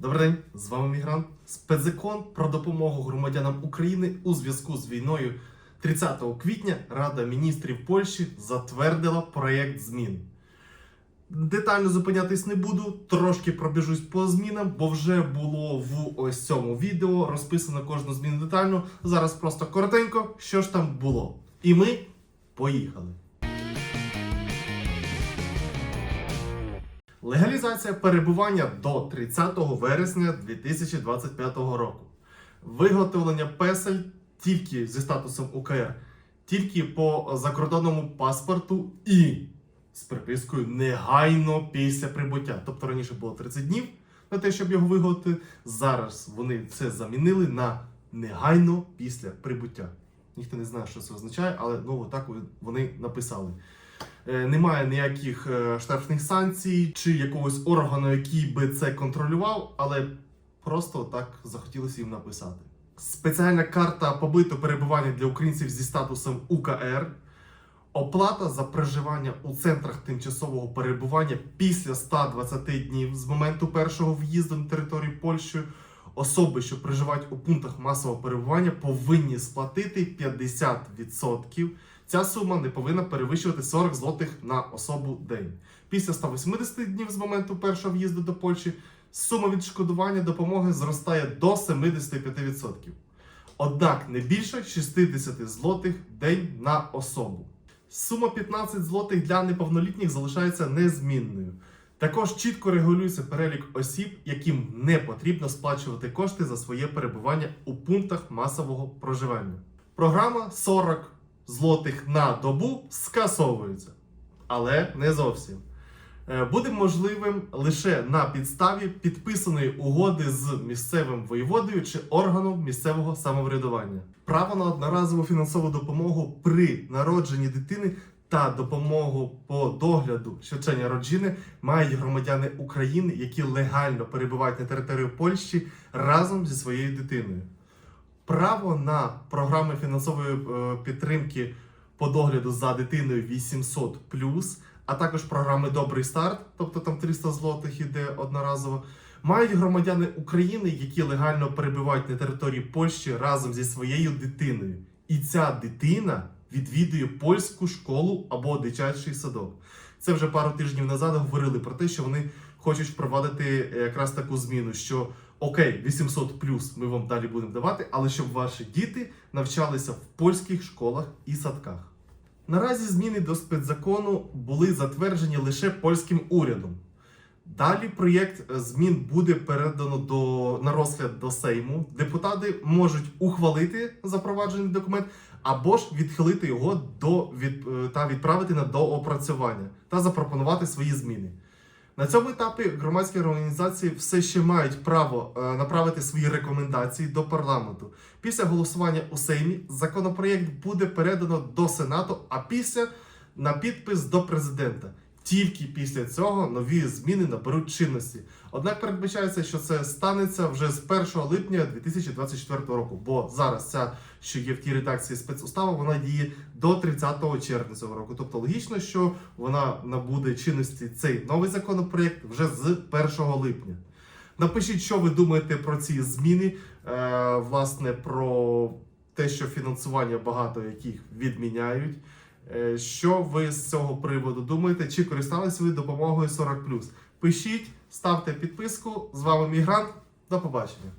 Добрий день, з вами Мігрант. Спецзакон про допомогу громадянам України у зв'язку з війною 30 квітня Рада міністрів Польщі затвердила проєкт змін. Детально зупинятись не буду, трошки пробіжусь по змінам, бо вже було в ось цьому відео розписано кожну зміну детально. Зараз просто коротенько, що ж там було. І ми поїхали. Легалізація перебування до 30 вересня 2025 року. Виготовлення песель тільки зі статусом УКР, тільки по закордонному паспорту і з припискою негайно після прибуття. Тобто раніше було 30 днів на те, щоб його виготовити. Зараз вони це замінили на негайно після прибуття. Ніхто не знає, що це означає, але ну отак вони написали. Е, Немає ніяких е, штрафних санкцій чи якогось органу, який би це контролював, але просто так захотілося їм написати. Спеціальна карта побиту перебування для українців зі статусом УКР, оплата за проживання у центрах тимчасового перебування після 120 днів з моменту першого в'їзду на територію Польщі. Особи, що проживають у пунктах масового перебування, повинні сплатити 50%. Ця сума не повинна перевищувати 40 злотих на особу день. Після 180 днів з моменту першого в'їзду до Польщі сума відшкодування допомоги зростає до 75%. Однак не більше 60 злотих день на особу. Сума 15 злотих для неповнолітніх залишається незмінною. Також чітко регулюється перелік осіб, яким не потрібно сплачувати кошти за своє перебування у пунктах масового проживання. Програма 40 злотих на добу скасовується, але не зовсім. Е, Буде можливим лише на підставі підписаної угоди з місцевим воєводою чи органом місцевого самоврядування. Право на одноразову фінансову допомогу при народженні дитини та допомогу по догляду щочення родини мають громадяни України, які легально перебувають на території Польщі разом зі своєю дитиною. Право на програми фінансової е, підтримки по догляду за дитиною 800 а також програми Добрий старт, тобто там 300 злотих іде одноразово, мають громадяни України, які легально перебувають на території Польщі разом зі своєю дитиною. І ця дитина відвідує польську школу або дитячий садок. Це вже пару тижнів назад говорили про те, що вони хочуть впровадити якраз таку зміну, що окей, 800 плюс ми вам далі будемо давати, але щоб ваші діти навчалися в польських школах і садках. Наразі зміни до спецзакону були затверджені лише польським урядом. Далі проєкт е, змін буде передано до, на розгляд до Сейму. Депутати можуть ухвалити запроваджений документ або ж відхилити його до від, е, та відправити на доопрацювання та запропонувати свої зміни. На цьому етапі громадські організації все ще мають право е, направити свої рекомендації до парламенту. Після голосування у Сеймі законопроєкт буде передано до Сенату, а після на підпис до президента. Тільки після цього нові зміни наберуть чинності. Однак передбачається, що це станеться вже з 1 липня 2024 року. Бо зараз ця, що є в тій редакції спецустава, вона діє до 30 червня цього року. Тобто логічно, що вона набуде чинності цей новий законопроєкт вже з 1 липня. Напишіть, що ви думаєте про ці зміни, е, власне, про те, що фінансування багато яких відміняють. Е, Що ви з цього приводу думаєте? Чи користалися ви допомогою 40 Пишіть, ставте підписку. З вами Мігрант. До побачення.